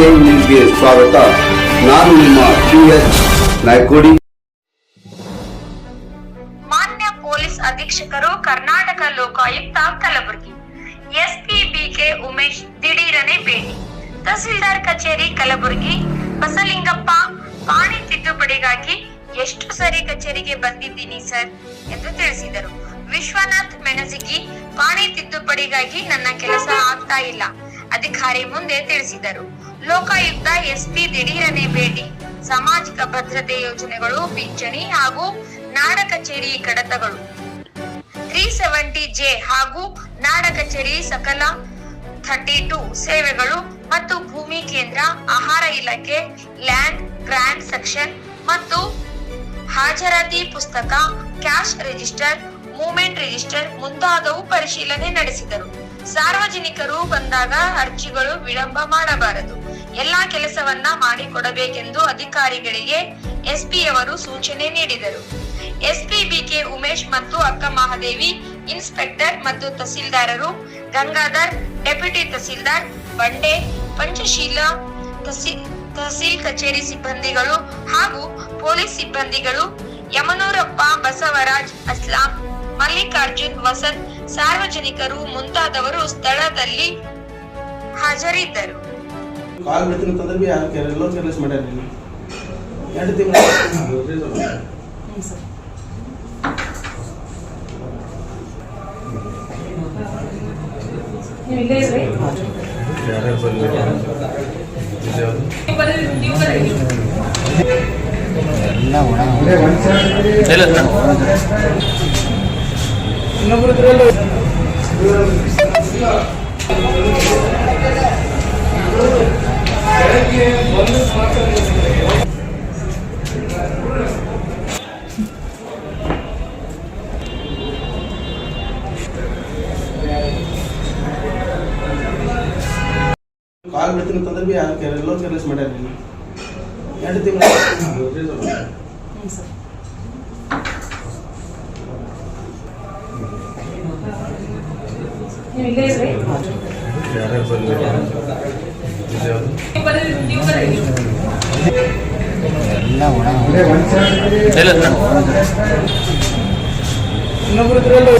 Same ನ್ಯೂಸ್ಗೆ ಸ್ವಾಗತ ನಾನು ನಿಮ್ಮ ಪಿ ಎಚ್ ನಾಯ್ಕೋಡಿ ಮಾನ್ಯ ಪೊಲೀಸ್ ಅಧೀಕ್ಷಕರು ಕರ್ನಾಟಕ ಲೋಕಾಯುಕ್ತ ಕಲಬುರಗಿ. ಎಸ್ಪಿ ಬಿಕೆ ಉಮೇಶ್ ದಿಢೀರನೆ ಭೇಟಿ. ತಹಸೀಲ್ದಾರ್ ಕಚೇರಿ ಕಲಬುರಗಿ. ಬಸಲಿಂಗಪ್ಪ, ಪಾಣಿ ತಿದ್ದುಪಡಿಗಾಗಿ ಎಷ್ಟು ಸರಿ ಕಚೇರಿಗೆ ಬಂದಿದ್ದೀನಿ ಸರ್ ಎಂದು ತಿಳಿಸಿದರು. ವಿಶ್ವನಾಥ್ ಮೆಣಸಿಗಿ, ಪಾಣಿ ತಿದ್ದುಪಡಿಗಾಗಿ ನನ್ನ ಕೆಲಸ ಆಗ್ತಾ ಇಲ್ಲ. ಅಧಿಕಾರಿ ಮುಂದೆ ತಿಳಿಸಿದರು. ಲೋಕಾಯುಕ್ತ ಎಸ್ಪಿ ದಿಢೀರನೆ ಭೇಟಿ. ಸಾಮಾಜಿಕ ಭದ್ರತೆ ಯೋಜನೆಗಳು, ಪಿಂಚಣಿ ಹಾಗೂ ನಾಡ ಕಚೇರಿ ಕಡತಗಳು. ತ್ರೀ ಸೆವೆಂಟಿ ಜೆ ಹಾಗೂ ನಾಡ ಕಚೇರಿ ಸಕಲ ಥರ್ಟಿ ಟೂ ಸೇವೆಗಳು ಮತ್ತು ಭೂಮಿ ಕೇಂದ್ರ, ಆಹಾರ ಇಲಾಖೆ, ಲ್ಯಾಂಡ್ ಗ್ರ್ಯಾಂಡ್ ಸೆಕ್ಷನ್ ಮತ್ತು ಹಾಜರಾತಿ ಪುಸ್ತಕ, ಕ್ಯಾಶ್ ರಿಜಿಸ್ಟರ್, ಮೂಮೆಂಟ್ ರಿಜಿಸ್ಟರ್ ಮುಂತಾದವು ಪರಿಶೀಲನೆ ನಡೆಸಿದರು. ಸಾರ್ವಜನಿಕರು ಬಂದಾಗ ಅರ್ಜಿಗಳು ವಿಳಂಬ ಮಾಡಬಾರದು. ಎಲ್ಲಾ ಕೆಲಸವನ್ನ ಮಾಡಿಕೊಡಬೇಕೆಂದು ಅಧಿಕಾರಿಗಳಿಗೆ ಎಸ್ಪಿ ಅವರು ಸೂಚನೆ ನೀಡಿದರು. ಎಸ್ಪಿ ಬಿಕೆ ಉಮೇಶ್ ಮತ್ತು ಅಕ್ಕ ಮಹಾದೇವಿ, ಇನ್ಸ್ಪೆಕ್ಟರ್ ಮತ್ತು ತಹಸೀಲ್ದಾರರು, ಗಂಗಾಧರ್, ಡೆಪ್ಯೂಟಿ ತಹಸೀಲ್ದಾರ್, ಬಂಡೆ, ಪಂಚಶೀಲ ತಹಸೀಲ್ ತಹಸೀಲ್ ಕಚೇರಿ ಸಿಬ್ಬಂದಿಗಳು ಹಾಗೂ ಪೊಲೀಸ್ ಸಿಬ್ಬಂದಿಗಳು, ಯಮನೂರಪ್ಪ ಬಸವರಾಜ್ ಅಸ್ಲಾಂ, ಮಲ್ಲಿಕಾರ್ಜುನ್ ವಸಂತ್ ಸಾರ್ವಜನಿಕರು ಮುಂತಾದವರು ಸ್ಥಳದಲ್ಲಿ ಹಾಜರಿದ್ದರು. ಕಾಲ್ ಬಿಡ್ತೀನಿ ಅಂತಂದ್ರೆ ಬಿ ಯಾರು ಕೇರ್ ಎಲ್ಲೋ ಕೇರ್ಲೆಸ್ ಮಾಡ್ಯಾರ ನೀನು ಎರಡು ತಿಂಗಳು ನೀವು ಇಲ್ಲೇ ಕಾಲ್ ಬಿಡ್ತೀನಿ ಅಂತಂದ್ರೆ ಬಿ ಯಾರು ಕೇರ್ ಎಲ್ಲೋ ಕೇರ್ಲೆಸ್ ಮಾಡ್ಯಾರ ಎರಡು ತಿಂಗಳು ಹ್ಞೂ ಸರ್ ನೀವು ಇಲ್ಲೇ ಇರ್ರಿ ನೀವು ಬರ್ರಿ ನೀವು ಬರ್ರಿ ಇನ್ನೊಬ್ರು ಇದ್ರಲ್ಲ